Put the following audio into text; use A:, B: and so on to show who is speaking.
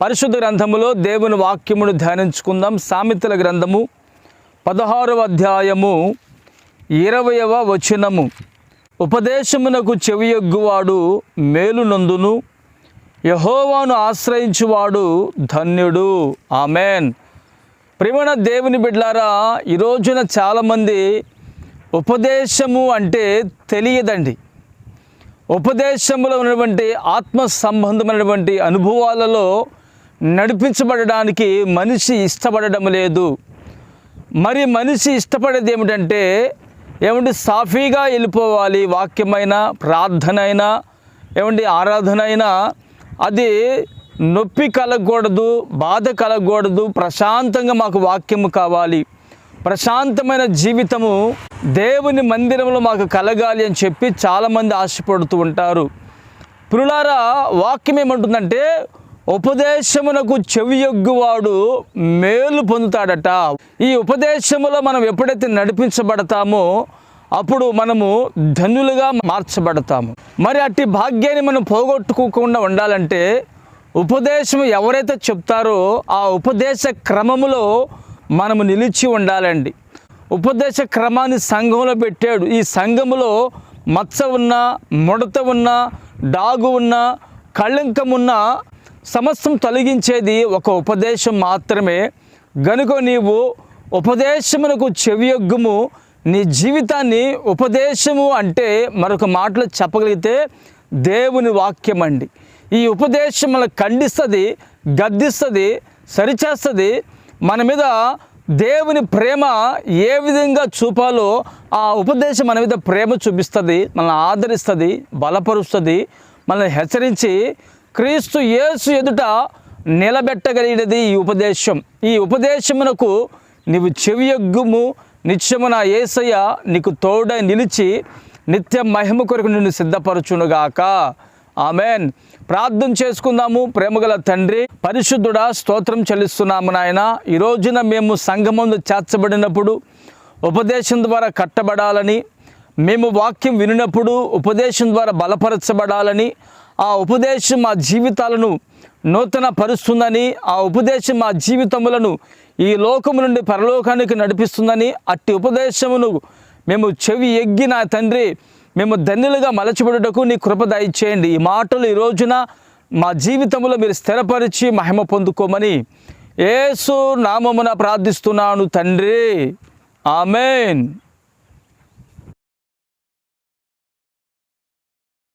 A: పరిశుద్ధ గ్రంథములో దేవుని వాక్యమును ధ్యానించుకుందాం. సామెతల గ్రంథము పదహారవ అధ్యాయము ఇరవయవ వచనము. ఉపదేశమునకు చెవియొగ్గువాడు మేలునందును. యహోవాను ఆశ్రయించువాడు ధన్యుడు. ఆమెన్. ప్రేమణ దేవుని బిడ్లారా ఈ రోజున చాలామంది ఉపదేశము అంటే తెలియదండి. ఉపదేశంలో ఉన్నటువంటి ఆత్మ సంబంధమైనటువంటి అనుభవాలలో నడిపించబడడానికి మనిషి ఇష్టపడడం లేదు. మరి మనిషి ఇష్టపడేది ఏమిటంటే ఏమంటే సాఫీగా వెళ్ళిపోవాలి వాక్యమైన ప్రార్థన అయినా ఏమంటే ఆరాధన అయినా అది నొప్పి కలగకూడదు బాధ కలగకూడదు ప్రశాంతంగా మాకు వాక్యము కావాలి. ప్రశాంతమైన జీవితము దేవుని మందిరంలో మాకు కలగాలి అని చెప్పి చాలామంది ఆశపడుతూ ఉంటారు. పురులారా వాక్యం ఏమంటుందంటే ఉపదేశమునకు చెవియొగ్గువాడు మేలు పొందుతాడట. ఈ ఉపదేశములో మనం ఎప్పుడైతే నడిపించబడతామో అప్పుడు మనము ధనులుగా మార్చబడతాము. మరి అట్టి భాగ్యాన్ని మనం పోగొట్టుకోకుండా ఉండాలంటే ఉపదేశం ఎవరైతే చెప్తారో ఆ ఉపదేశ క్రమములో మనము నిలిచి ఉండాలండి. ఉపదేశ క్రమాన్ని సంఘంలో పెట్టాడు. ఈ సంఘములో మచ్చ ఉన్న ముడత ఉన్న డాగు ఉన్న కళంకం ఉన్న సమస్తం తొలగించేది ఒక ఉపదేశం మాత్రమే. గనుక నీవు ఉపదేశమునకు చెవియొగ్గుము నీ జీవితాన్ని ఉపదేశము అంటే మరొక మాటలు చెప్పగలిగితే దేవుని వాక్యం అండి ఈ ఉపదేశం మనకు ఖండిస్తుంది గద్దిస్తుంది సరిచేస్తుంది. మన మీద దేవుని ప్రేమ ఏ విధంగా చూపాలో ఆ ఉపదేశం మన మీద ప్రేమ చూపిస్తుంది మనల్ని ఆదరిస్తుంది బలపరుస్తుంది మనల్ని హెచ్చరించి క్రీస్తు యేసు ఎదుట నిలబెట్టగలిగినది ఈ ఉపదేశం. ఈ ఉపదేశమునకు నీవు చెవియొగ్గుము నిత్యమున ఏసయ్య నీకు తోడై నిలిచి నిత్య మహిమ కొరకు నిన్ను సిద్ధపరచునుగాక. ఆమెన్. ప్రార్థన చేసుకుందాము. ప్రేమగల తండ్రి పరిశుద్ధుడా స్తోత్రం చెల్లిస్తున్నాము నాయన. ఈ రోజున మేము సంఘమందు చేర్చబడినప్పుడు ఉపదేశం ద్వారా కట్టబడాలని మేము వాక్యం వినినప్పుడు ఉపదేశం ద్వారా బలపరచబడాలని ఆ ఉపదేశం మా జీవితాలను నూతన పరుస్తుందని ఆ ఉపదేశం మా జీవితములను ఈ లోకము నుండి పరలోకానికి నడిపిస్తుందని అట్టి ఉపదేశమును మేము చెవి ఎగ్గి నా తండ్రి మేము ధన్యులుగా మలచబడుటకు నీ కృప దయచేయండి. ఈ మాటలు ఈ రోజున మా జీవితంలో మీరు స్థిరపరిచి మహిమ పొందుకోమని ఏసు నామమున ప్రార్థిస్తున్నాను తండ్రి. ఆమెన్.